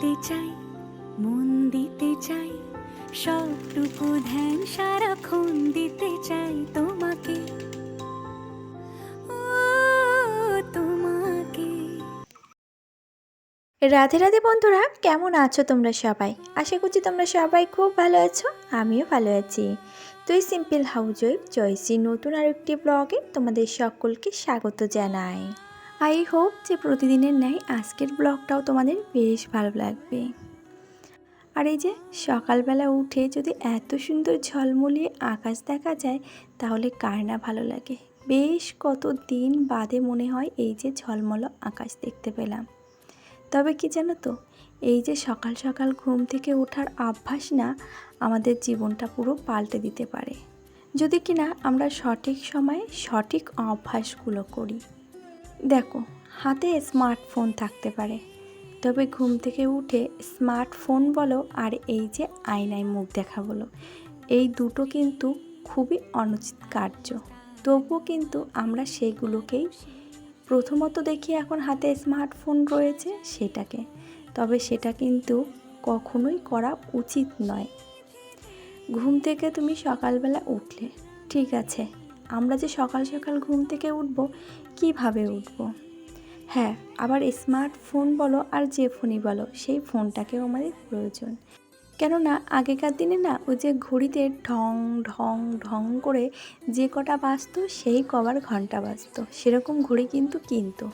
দিতে চাই, মন দিতে চাই, সবটুকু ধ্যান সারাক্ষণ দিতে চাই তোমাকে। রাধে রাধে বন্ধুরা, কেমন আছো তোমরা সবাই? আশা করছি তোমরা সবাই খুব ভালো আছো, আমিও ভালো আছি। তুই সিম্পল হাউস ওয়েব জয়সি নতুন আর একটি ব্লগে তোমাদের সকলকে স্বাগত জানাই। আই হোপ যে প্রতিদিনের ন্যায় আজকের ব্লগটাও তোমাদের বেশ ভালো লাগবে। আর এই যে সকালবেলা উঠে যদি এত সুন্দর ঝলমলিয়ে আকাশ দেখা যায়, তাহলে কার না ভালো লাগে? বেশ কত দিন বাদে মনে হয় এই যে ঝলমলো আকাশ দেখতে পেলাম। তবে কি জানো তো, এই যে সকাল সকাল ঘুম থেকে ওঠার অভ্যাস না, আমাদের জীবনটা পুরো পাল্টে দিতে পারে। যদি কিনা আমরা সঠিক সময়ে সঠিক অভ্যাসগুলো করি। দেখো, হাতে স্মার্টফোন থাকতে পারে। তবে ঘুম থেকে উঠে স্মার্টফোন বলো আর এই যে আয়নায় মুখ দেখা বলো, এই দুটো কিন্তু খুবই অনুচিত কার্য। তবুও কিন্তু আমরা সেগুলোকেই প্রথমত দেখি এখন হাতে স্মার্টফোন রয়েছে সেটাকে, তবে সেটা কিন্তু কখনোই করা উচিত নয়। ঘুম থেকে তুমি সকালবেলা উঠলে, ঠিক আছে, আমরা যে সকাল সকাল ঘুম থেকে উঠব কীভাবে উঠব? হ্যাঁ আবার স্মার্টফোন বলো আর যে ফোনই বলো, সেই ফোনটাকেও আমাদের প্রয়োজন। কেননা, আগেকার দিনে না, ওই যে ঘড়িতে ঢং ঢং ঢং করে যে কটা বাজতো, সেই কবার ঘণ্টা বাজতো। সেরকম ঘড়ি কিন্তু কিনতো।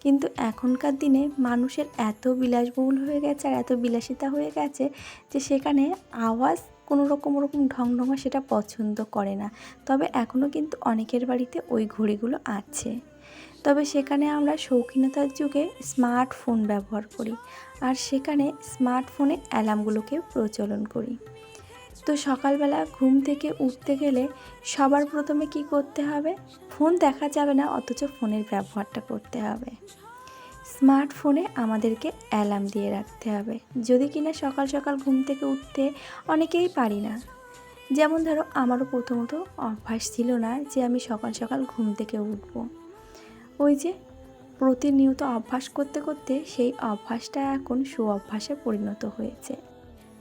কিন্তু এখনকার দিনে মানুষের এত বিলাসবহুল হয়ে গেছে আর এত বিলাসিতা হয়ে গেছে যে সেখানে আওয়াজ কোনো রকম ওরকম ঢং ঢঙা সেটা পছন্দ করে না। তবে এখনও কিন্তু অনেকের বাড়িতে ওই ঘড়িগুলো আছে। তবে সেখানে আমরা শৌখিনতার যুগে স্মার্টফোন ব্যবহার করি আর সেখানে স্মার্টফোনে অ্যালার্মগুলোকে প্রচলন করি। তো সকালবেলা ঘুম থেকে উঠতে গেলে সবার প্রথমে কি করতে হবে? ফোন দেখা যাবে না, অথচ ফোনের ব্যবহারটা করতে হবে। স্মার্টফোনে আমাদেরকে অ্যালার্ম দিয়ে রাখতে হবে। যদি কিনা সকাল সকাল ঘুম থেকে উঠতে অনেকেই পারি না। যেমন ধরো, আমারও প্রথমত অভ্যাস ছিল না যে আমি সকাল সকাল ঘুম থেকে উঠবো। ওই যে প্রতিনিয়ত অভ্যাস করতে করতে সেই অভ্যাসটা এখন সু অভ্যাসে পরিণত হয়েছে।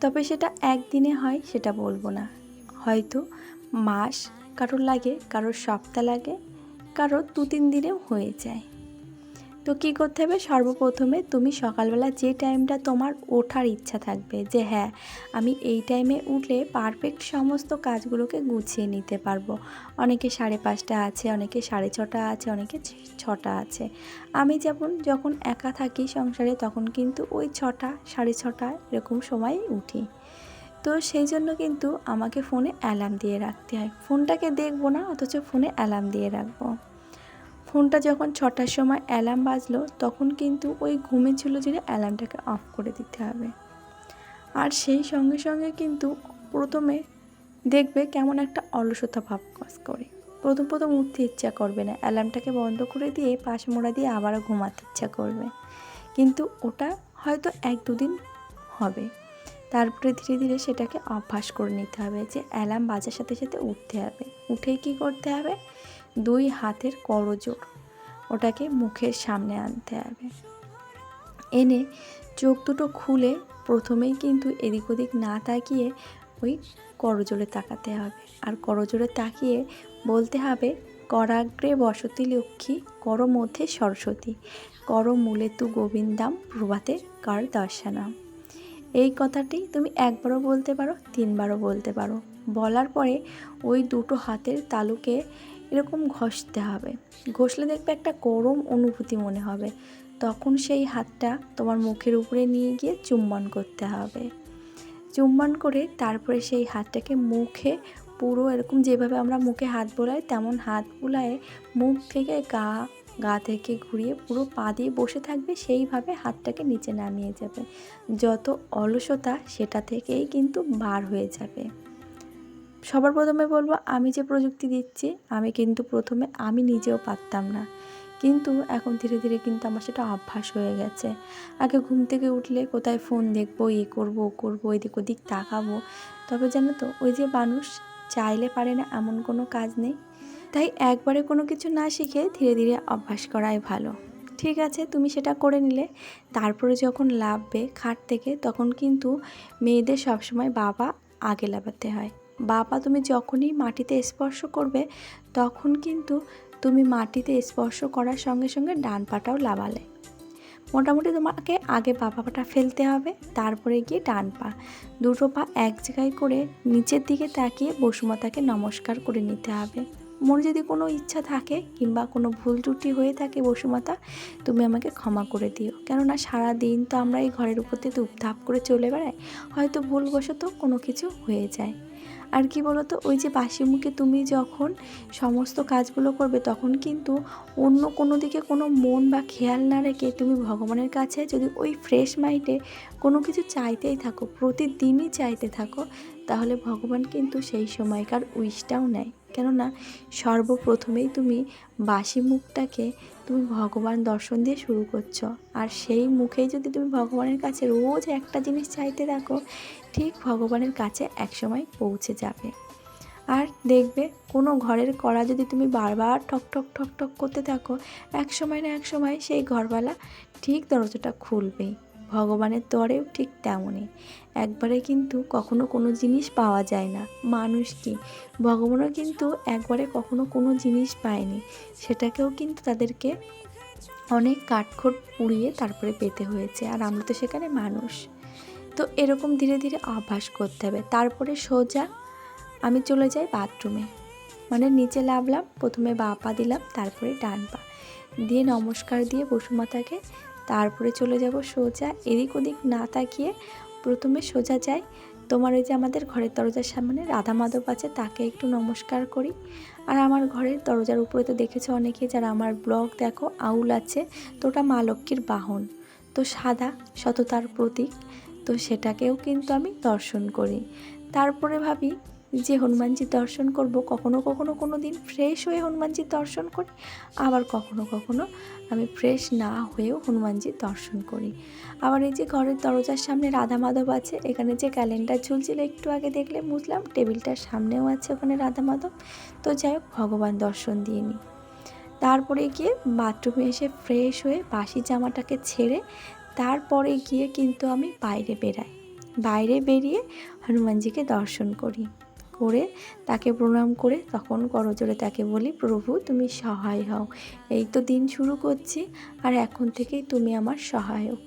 তবে সেটা একদিনে হয় সেটা বলব না। হয়তো মাস কারোর লাগে, কারোর সপ্তাহ লাগে, কারোর দু তিন দিনেও হয়ে যায়। তো কী করতে হবে? সর্বপ্রথমে তুমি সকালবেলা যে টাইমটা তোমার ওঠার ইচ্ছা থাকবে যে হ্যাঁ আমি এই টাইমে উঠলে পারফেক্ট সমস্ত কাজগুলোকে গুছিয়ে নিতে পারব। অনেকে সাড়ে পাঁচটা আছে, অনেকে সাড়ে ছটা আছে, অনেকে ছটা আছে। আমি যেমন যখন একা থাকি সংসারে তখন কিন্তু ওই ছটা, সাড়ে ছটা এরকম সময় উঠি। তো সেই জন্য কিন্তু আমাকে ফোনে অ্যালার্ম দিয়ে রাখতে হয়। ফোনটাকে দেখব না, অথচ ফোনে অ্যালার্ম দিয়ে রাখব। ফোনটা যখন ছটার সময় অ্যালার্ম বাজলো, তখন কিন্তু ওই ঘুমে ছিল যে অ্যালার্মটাকে অফ করে দিতে হবে। আর সেই সঙ্গে সঙ্গে কিন্তু প্রথমে দেখবে কেমন একটা অলসতা ভাব কাজ করে। প্রথম প্রথম উঠতে ইচ্ছা করবে না। অ্যালার্মটাকে বন্ধ করে দিয়ে পাশ মোড়া দিয়ে আবারও ঘুমাতে ইচ্ছা করবে। কিন্তু ওটা হয়তো এক দুদিন হবে। তারপরে ধীরে ধীরে সেটাকে অভ্যাস করে নিতে হবে যে অ্যালার্ম বাজার সাথে সাথে উঠতে হবে। উঠেই কী করতে হবে? দুই হাতের করজোড়। ওটাকে মুখের সামনে আনতে হবে। এনে চোখ দুটো খুলে প্রথমেই কিন্তু এদিক ওদিক না তাকিয়ে ওই করজোরে তাকাতে হবে। আর করজোরে তাকিয়ে বলতে হবে, করাগ্রে বসতি লক্ষ্মী, কর মধ্যে সরস্বতী, কর মূলে তু গোবিন্দাম প্রভাতে কার দর্শনাম। এই কথাটি তুমি একবারও বলতে পারো, তিনবারও বলতে পারো। বলার পরে ওই দুটো হাতের তালুকে এরকম ঘষতে হবে। ঘষলে দেখবে একটা গরম অনুভূতি মনে হবে। তখন সেই হাতটা তোমার মুখের উপরে নিয়ে গিয়ে চুম্বন করতে হবে। চুম্বন করে তারপরে সেই হাতটাকে মুখে পুরো এরকম যেভাবে আমরা মুখে হাত বোলাই, তেমন হাত বুলায়ে মুখ থেকে গা গা থেকে ঘুরিয়ে পুরো পা দিয়ে বসে থাকবে, সেইভাবে হাতটাকে নিচে নামিয়ে যাবে। যত অলসতা সেটা থেকেই কিন্তু বার হয়ে যাবে। সবার প্রথমে বলব, আমি যে প্রযুক্তি দিচ্ছি, আমি কিন্তু প্রথমে আমি নিজেও পারতাম না। কিন্তু এখন ধীরে ধীরে কিন্তু আমার সেটা অভ্যাস হয়ে গেছে। আগে ঘুম থেকে উঠলে কোথায় ফোন দেখব এ করব, ও করব এদিক ওদিক তাকাবো। তবে জানো তো, ওই যে মানুষ চাইলে পারে না এমন কোনো কাজ নেই। তাই একবারে কোনো কিছু না শিখে ধীরে ধীরে অভ্যাস করাই ভালো। ঠিক আছে, তুমি সেটা করে নিলে। তারপরে যখন লাভবে খাট থেকে, তখন কিন্তু মেয়েদের সবসময় বাবা আগে লাভাতে হয়। বাবা তুমি যখনই মাটিতে স্পর্শ করবে, তখন কিন্তু তুমি মাটিতে স্পর্শ করার সঙ্গে সঙ্গে ডান পাটাও লাভালে মোটামুটি তোমাকে আগে বাবা পাটা ফেলতে হবে, তারপরে গিয়ে ডান পা। দুটো পা এক জায়গায় করে নিচের দিকে তাকিয়ে বসুমাতাকে নমস্কার করে নিতে হবে। মনে যদি কোনো ইচ্ছা থাকে কিংবা কোনো ভুল ত্রুটি হয়ে থাকে বসুমাতা, তুমি আমাকে ক্ষমা করে দিও। কেননা সারা দিন তো আমরা এই ঘরের উপর দিয়ে ধূপধাপ করে চলে বেড়াই, হয়তো ভুলবশত কোনো কিছু হয়ে যায়। আর কি বলতো, ওই যে বাসি মুখে তুমি যখন সমস্ত কাজগুলো করবে, তখন কিন্তু অন্য কোনো দিকে কোনো মন বা খেয়াল না রেখে তুমি ভগবানের কাছে যদি ওই ফ্রেশ মাইন্ডে কোনো কিছু চাইতেই থাকো, প্রতিদিনই চাইতে থাকো, তাহলে ভগবান কিন্তু সেই সময়কার উইশটাও নেয়। কেননা সর্বপ্রথমেই তুমি বাসি মুখটাকে তুমি ভগবান দর্শন দিয়ে শুরু করছ। আর সেই মুখেই যদি তুমি ভগবানের কাছে রোজ একটা জিনিস চাইতে থাকো, ঠিক ভগবানের কাছে একসময় পৌঁছে যাবে। আর দেখবে কোনো ঘরের কড়া যদি তুমি বারবার ঠক ঠক ঠক ঠক করতে থাকো এক সময় না এক সময় সেই ঘরওয়ালা ঠিক দরজাটা খুলবেই। ভগবানের তরেও ঠিক তেমনই। একবারে কিন্তু কখনো কোনো জিনিস পাওয়া যায় না। মানুষ কি? ভগবানও কিন্তু একবারে কখনো কোনো জিনিস পায়নি। সেটাকেও কিন্তু তাদেরকে অনেক কাঠখোট পুড়িয়ে তারপরে পেতে হয়েছে। আর আমরা তো সেখানে মানুষ। তো এরকম ধীরে ধীরে অভ্যাস করতে হবে। তারপরে সোজা আমি চলে যাই বাথরুমে। মানে নিচে লাভলাম প্রথমে বা পা দিলাম, তারপরে ডান পা। দিয়ে নমস্কার দিয়ে বসুমাতাকে তারপরে চলে যাব সোজা এদিক ওদিক না তাকিয়ে প্রথমে সোজা যাই। তোমার ওই যে আমাদের ঘরের দরজার সামনে রাধা মাধব আছে, তাকে একটু নমস্কার করি। আর আমার ঘরের দরজার উপরে তো দেখেছ অনেকে যারা আমার ব্লগ দেখো, আউল আছে, তো ওটা মা লক্ষ্মীর বাহন। তো সাদা, সততার প্রতীক, তো সেটাকেও কিন্তু আমি দর্শন করি। তারপরে ভাবি যে হনুমানজির দর্শন করব, কখনো কখনো কোনো দিন ফ্রেশ হয়ে হনুমানজির দর্শন করি, আবার কখনো কখনো আমি ফ্রেশ না হয়েও হনুমানজির দর্শন করি। আবার এই যে ঘরের দরজার সামনে রাধা মাধব আছে, এখানে যে ক্যালেন্ডার ঝুলছিল একটু আগে দেখলে বুঝলাম, টেবিলটার সামনেও আছে ওখানে রাধা মাধব তো যাই হোক, ভগবান দর্শন দিয়ে নিই। তারপরে গিয়ে বাথরুমে এসে ফ্রেশ হয়ে বাসি জামাটাকে ছেড়ে তারপরে গিয়ে কিন্তু আমি বাইরে বেরাই। বাইরে বেরিয়ে হনুমানজিকে দর্শন করি। করে তাকে প্রণাম করে তখন করজোরে তাকে বলি, প্রভু, তুমি সহায় হও। এই তো দিন শুরু করছি, আর এখন থেকেই তুমি আমার সহায়ক।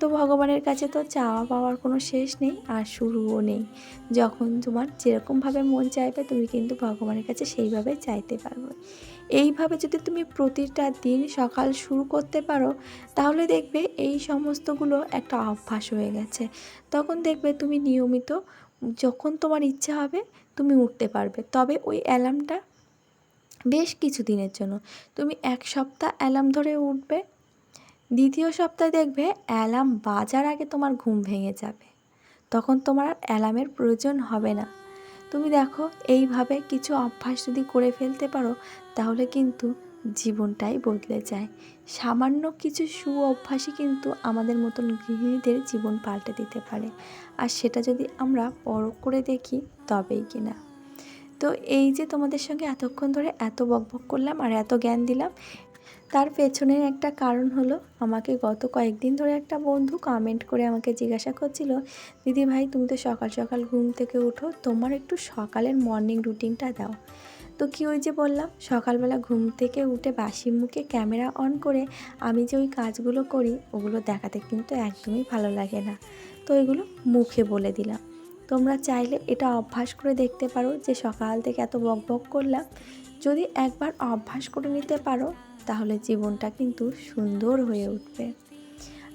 তো ভগবানের কাছে তো চাওয়া পাওয়ার কোনো শেষ নেই, আর শুরুও নেই। যখন তোমার যেরকমভাবে মন চাইবে, তুমি কিন্তু ভগবানের কাছে সেইভাবে চাইতে পারবে। এইভাবে যদি তুমি প্রতিটা দিন সকাল শুরু করতে পারো, তাহলে দেখবে এই সমস্তগুলো একটা অভ্যাস হয়ে গেছে। তখন দেখবে তুমি নিয়মিত যখন তোমার ইচ্ছা হবে, তুমি উঠতে পারবে। তবে ওই অ্যালার্মটা বেশ কিছু দিনের জন্য। তুমি এক সপ্তাহ অ্যালার্ম ধরে উঠবে, দ্বিতীয় সপ্তাহে দেখবে অ্যালার্ম বাজার আগে তোমার ঘুম ভেঙে যাবে। তখন তোমার আর অ্যালার্মের প্রয়োজন হবে না। তুমি দেখো, এইভাবে কিছু অভ্যাস যদি করে ফেলতে পারো, তাহলে কিন্তু জীবনটাই বদলে যায়। সামান্য কিছু সু অভ্যাসই কিন্তু আমাদের মতন গৃহিণীদের জীবন পাল্টে দিতে পারে। আর সেটা যদি আমরা পরখ করে দেখি, তবেই কিনা। তো এই যে তোমাদের সঙ্গে এতক্ষণ ধরে এত বকবক করলাম আর এত জ্ঞান দিলাম, তার পেছনের একটা কারণ হলো আমাকে গত কয়েকদিন ধরে একটা বন্ধু কমেন্ট করে আমাকে জিজ্ঞাসা করছিল, দিদি ভাই, তুমি তো সকাল সকাল ঘুম থেকে উঠো, তোমার একটু সকালের মর্নিং রুটিনটা দাও। তো কি ওই যে বললাম, সকালবেলা ঘুম থেকে উঠে বাসি মুখে ক্যামেরা অন করে আমি যে ওই কাজগুলো করি, ওগুলো দেখাতে কিন্তু একদমই ভালো লাগে না। তো ওইগুলো মুখে বলে দিলাম। তোমরা চাইলে এটা অভ্যাস করে দেখতে পারো যে সকাল থেকে এত বক বক করলাম, যদি একবার অভ্যাস করে নিতে পারো, তাহলে জীবনটা কিন্তু সুন্দর হয়ে উঠবে।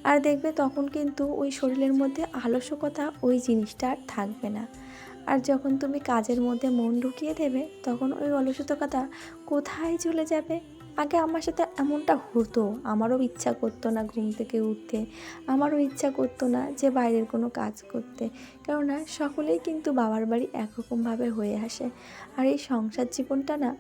আর দেখবে তখন কিন্তু ওই শরীরের মধ্যে আলস্যকতা ওই জিনিসটা আর থাকবে না। আর যখন তুমি কাজের মধ্যে মন ঢুকিয়ে দেবে, তখন ওই অলসতকতা কোথায় চলে যাবে? আগে আমার সাথে এমনটা হতো। আমারও ইচ্ছা করতো না ঘুম থেকে উঠতে। আমারও ইচ্ছা করতো না যে বাইরের কোনো কাজ করতে। কেননা সকলেই কিন্তু বাবার বাড়ি একরকমভাবে হয়ে আসে। আর এই সংসার জীবনটা না,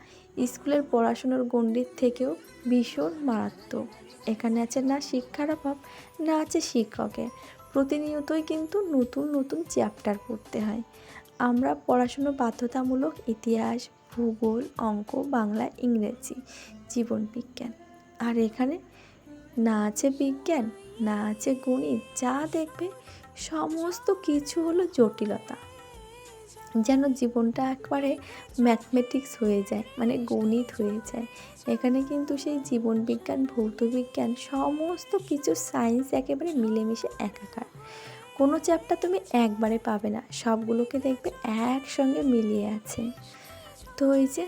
স্কুলের পড়াশুনোর গণ্ডির থেকেও ভীষণ মারাত্মক। এখানে আছে না শিক্ষার অভাব, না আছে শিক্ষকের। প্রতিনিয়তই কিন্তু নতুন নতুন চ্যাপ্টার পড়তে হয়। আমরা পড়াশুনো বাধ্যতামূলক ইতিহাস, ভূগোল, অঙ্ক, বাংলা, ইংরেজি, জীবন বিজ্ঞান। আর এখানে না আছে বিজ্ঞান, না আছে গণিত, যা দেখবে সমস্ত কিছু হলো জটিলতা। যেন জীবনটা একবারে ম্যাথমেটিক্স হয়ে যায় মানে গণিত হয়ে যায়। এখানে কিন্তু সেই জীবন বিজ্ঞান, ভৌত বিজ্ঞান, সমস্ত কিছু সায়েন্স একেবারে মিলেমিশে একাকার। কোনো চ্যাপ্টার তুমি একবারে পাবে না। সবগুলোকে দেখবে একসঙ্গে মিলিয়ে আছে। তো এই যে,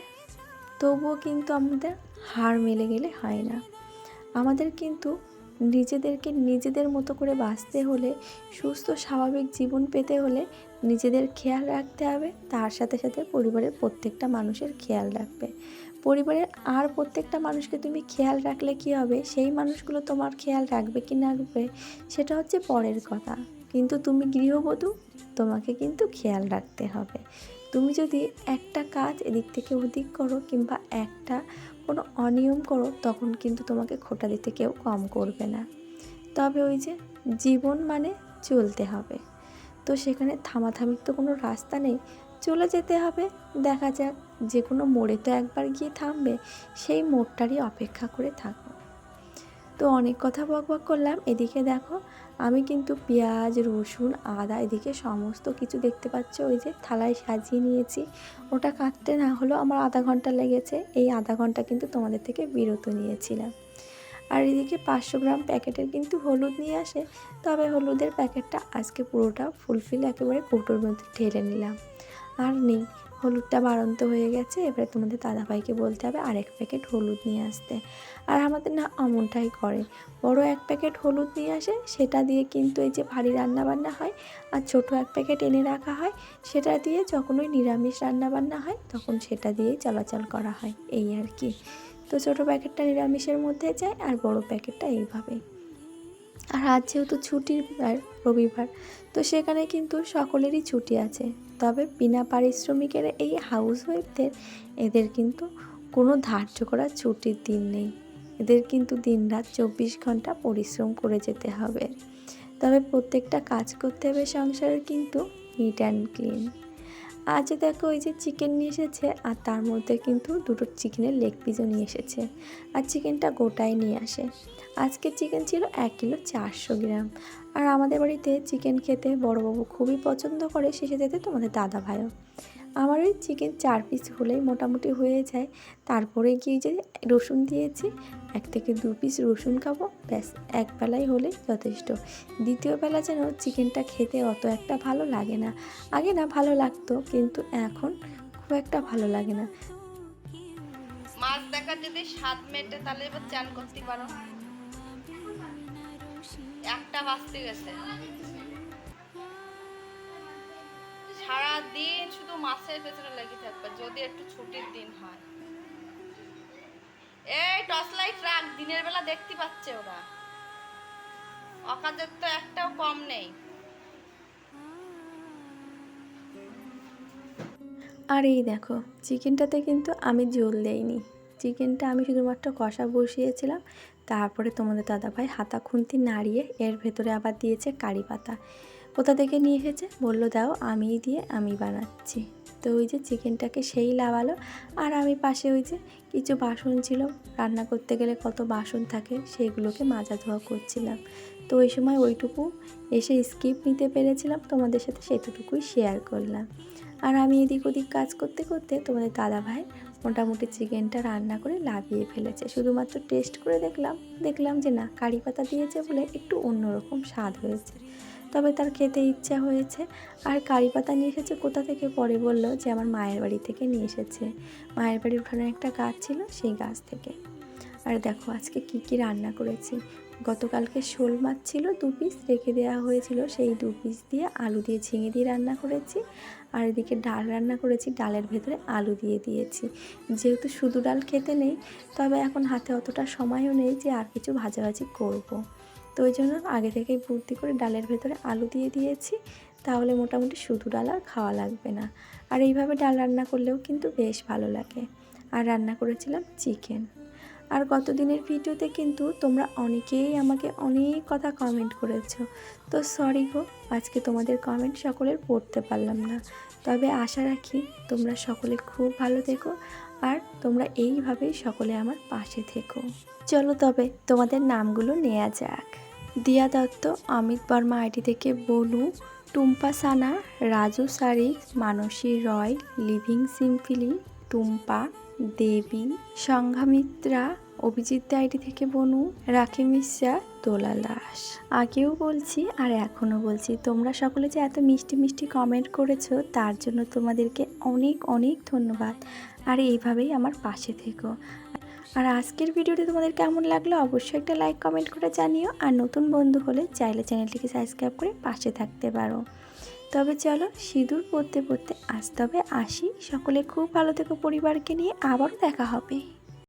তবুও কিন্তু আমাদের হার মেলে গেলে হয় না। আমাদের কিন্তু নিজেদেরকে নিজেদের মতো করে বাঁচতে হলে, সুস্থ, স্বাভাবিক জীবন পেতে হলে নিজেদের খেয়াল রাখতে হবে। তার সাথে সাথে পরিবারের প্রত্যেকটা মানুষের খেয়াল রাখবে। পরিবারের আর প্রত্যেকটা মানুষকে তুমি খেয়াল রাখলে কি হবে? সেই মানুষগুলো তোমার খেয়াল রাখবে কি না রাখবে? সেটা হচ্ছে পরের কথা। কিন্তু তুমি গৃহবধূ, তোমাকে কিন্তু খেয়াল রাখতে হবে। তুমি যদি একটা কাজ এদিক থেকে ওদিক করো কিংবা একটা কোনো অনিয়ম করো, তখন কিন্তু তোমাকে খোটা দিতে কেউ কম করবে না। তবে ওই যে জীবন মানে চলতে হবে। তো সেখানে থামাথামির তো কোনো রাস্তা নেই। চলে যেতে হবে, দেখা যাক যে কোনো মোড়ে তো একবার গিয়ে থামবে, সেই মোড়টারই অপেক্ষা করে থাকব তো অনেক কথা বক বক করলাম, এদিকে দেখো আমি কিন্তু পেঁয়াজ, রসুন, আদা, এদিকে সমস্ত কিছু দেখতে পাচ্ছ, ওই যে থালায় সাজিয়ে নিয়েছি। ওটা কাটতে না হলেও আমার আধা ঘণ্টা লেগেছে, এই আধা ঘণ্টা কিন্তু তোমাদের থেকে বিরত নিয়েছিলাম। আর এদিকে পাঁচশো গ্রাম প্যাকেটের কিন্তু হলুদ নিয়ে আসে, তবে হলুদের প্যাকেটটা আজকে পুরোটা ফুলফিল একেবারে কৌটোর মধ্যে ঢেলে নিলাম। আর নেই হলুদটা বাড়ন্ত হয়ে গেছে, এবারে তোমাদের দাদাভাইকে বলতে হবে আরেক প্যাকেট হলুদ নিয়ে আসতে। আর আমাদের না অমনটাই করে, বড় এক প্যাকেট হলুদ নিয়ে আসে, সেটা দিয়ে কিন্তু এই যে ভারী রান্নাবান্না হয়, আর ছোট এক প্যাকেট এনে রাখা হয়, সেটা দিয়ে যখন ওই নিরামিষ রান্নাবান্না হয়, তখন সেটা দিয়েই চলাচল করা হয়, এই আর কি। তো ছোটো প্যাকেটটা নিরামিষের মধ্যে যায়, আর বড় প্যাকেটটা এইভাবেই। আর আজ যেহেতু ছুটির বার রবিবার, তো সেখানে কিন্তু সকলেরই ছুটি আছে। তবে বিনা পারিশ্রমিকের এই হাউস ওয়াইফদের এদের কিন্তু কোনো ধার্য করা ছুটির দিন নেই। এদের কিন্তু দিনরাত চব্বিশ ঘণ্টা পরিশ্রম করে যেতে হবে। তবে প্রত্যেকটা কাজ করতে হবে সংসারের কিন্তু নিট অ্যান্ড ক্লিন আজ দেখো ওই যে চিকেন নিয়ে এসেছে, আর তার মধ্যে কিন্তু দুটো চিকেনের লেগ পিসও নিয়ে এসেছে। আর চিকেনটা গোটাই নিয়ে আসে। আজকে চিকেন ছিল এক কিলো চারশো গ্রাম। আর আমাদের বাড়িতে চিকেন খেতে বড়বাবু খুবই পছন্দ করে শেষে যেতে তোমাদের দাদা ভাইও আমার ওই চিকেন চার পিস হলেই মোটামুটি হয়ে যায়। তারপরে গিয়ে যে রসুন দিয়েছি, এক থেকে দু পিস রসুন খাব, ব্যাস, এক বেলায় হলে যথেষ্ট। দ্বিতীয় বেলা যেন চিকেনটা খেতে অত একটা ভালো লাগে না। আগে না ভালো লাগতো, কিন্তু এখন খুব একটা ভালো লাগে না। মাছ দেখার যদি স্বাদ মেটে, তাহলে এবার চান করতে পারো। একটা বাঁচতে গেছে। সারা দিন শুধু মাছের পেছনে লেগে থাকবে, যদি একটু ছুটির দিন হয়। এই টর্চ লাইট রাখ, দিনের বেলা দেখতে পাচ্ছে ওরা। অকাজের তো একটাও কম নেই। আর এই দেখো, চিকেনটাতে কিন্তু আমি জল দেইনি। চিকেনটা আমি শুধুমাত্র কষা বসিয়েছিলাম, তারপরে তোমাদের দাদাভাই হাতা খুন্তি নাড়িয়ে এর ভেতরে আবার দিয়েছে কারি পাতা। কোথা থেকে নিয়ে এসেছে? বলল, দাও, আমিই দিয়ে আমি বানাচ্ছি। তো ওই যে চিকেনটাকে সেই লাগালো। আর আমি পাশে ওই যে কিছু বাসন ছিল, রান্না করতে গেলে কত বাসন থাকে সেগুলোকে মাজা ধোয়া করছিলাম। তো ওই সময় ওইটুকু এসে স্কিপ নিতে পেরেছিলাম, তোমাদের সাথে সেটুকুই শেয়ার করলাম। আর আমি এদিক ওদিক কাজ করতে করতে তোমাদের দাদা ভাই মোটামুটি চিকেনটা রান্না করে লাভিয়ে ফেলেছে। শুধুমাত্র টেস্ট করে দেখলাম দেখলাম যে না, কারি পাতা দিয়েছে বলে একটু অন্যরকম স্বাদ হয়েছে। তবে তার খেতে ইচ্ছা হয়েছে। আর কারি পাতা নিয়ে এসেছে, কোথা থেকে পরে বলল যে আমার মায়ের বাড়ি থেকে নিয়ে এসেছে। মায়ের বাড়ির উঠানে একটা গাছ ছিল, সেই গাছ থেকে। আর দেখো, আজকে কি কি রান্না করেছি। গতকালকে শোল মাছ ছিল, দু পিস রেখে দেওয়া হয়েছিল, সেই দু পিস দিয়ে আলু দিয়ে ঝিঙে দিয়ে রান্না করেছি। আর এদিকে ডাল রান্না করেছি, ডালের ভেতরে আলু দিয়ে দিয়েছি। যেহেতু শুধু ডাল খেতে নেই, তবে এখন হাতে অতটা সময়ও নেই যে আর কিছু ভাজাভাজি করব। তো ওই জন্য আগে থেকেই বুদ্ধি করে ডালের ভেতরে আলু দিয়ে দিয়েছি। তাহলে মোটামুটি শুধু ডাল আর খাওয়া লাগবে না। আর এইভাবে ডাল রান্না করলেও কিন্তু বেশ ভালো লাগে। আর রান্না করেছিলাম চিকেন। আর গত দিনের ভিডিওতে কিন্তু তোমরা অনেকেই আমাকে অনেক কথা কমেন্ট করেছ। তো সরি গো, আজকে তোমাদের কমেন্ট সকলের পড়তে পারলাম না। তবে আশা রাখি তোমরা সকলে খুব ভালো থেকো আর তোমরা এইভাবেই সকলে আমার পাশে থেকো। চলো তবে তোমাদের নামগুলো নেওয়া যাক। দিয়া দত্ত, অমিত বর্মা আইডি থেকে Bolu Tumpa Sana, Raju Sarik, Mansi Roy, living simply Tumpa, Debi Sanghamitra Abhijit ID থেকে বনু, রাখি মিশ্রা দোলা দাস। আগেও বলছি আর এখনও বলছি, তোমরা সকলে যে এত মিষ্টি মিষ্টি কমেন্ট করেছ, তার জন্য তোমাদেরকে অনেক অনেক ধন্যবাদ। আর এইভাবেই আমার পাশে থেকো। আর আজকের ভিডিওটি তোমাদের কেমন লাগল অবশ্যই একটা লাইক কমেন্ট করে জানিও। আর নতুন বন্ধু হলে চাইলে চ্যানেলটিকে সাবস্ক্রাইব করে পাশে থাকতে পারো। তবে চলো সিঁদুর পড়তে পড়তে আজ তবে আসি। সকলে খুব ভালো থেকো পরিবারকে নিয়ে। আবারও দেখা হবে।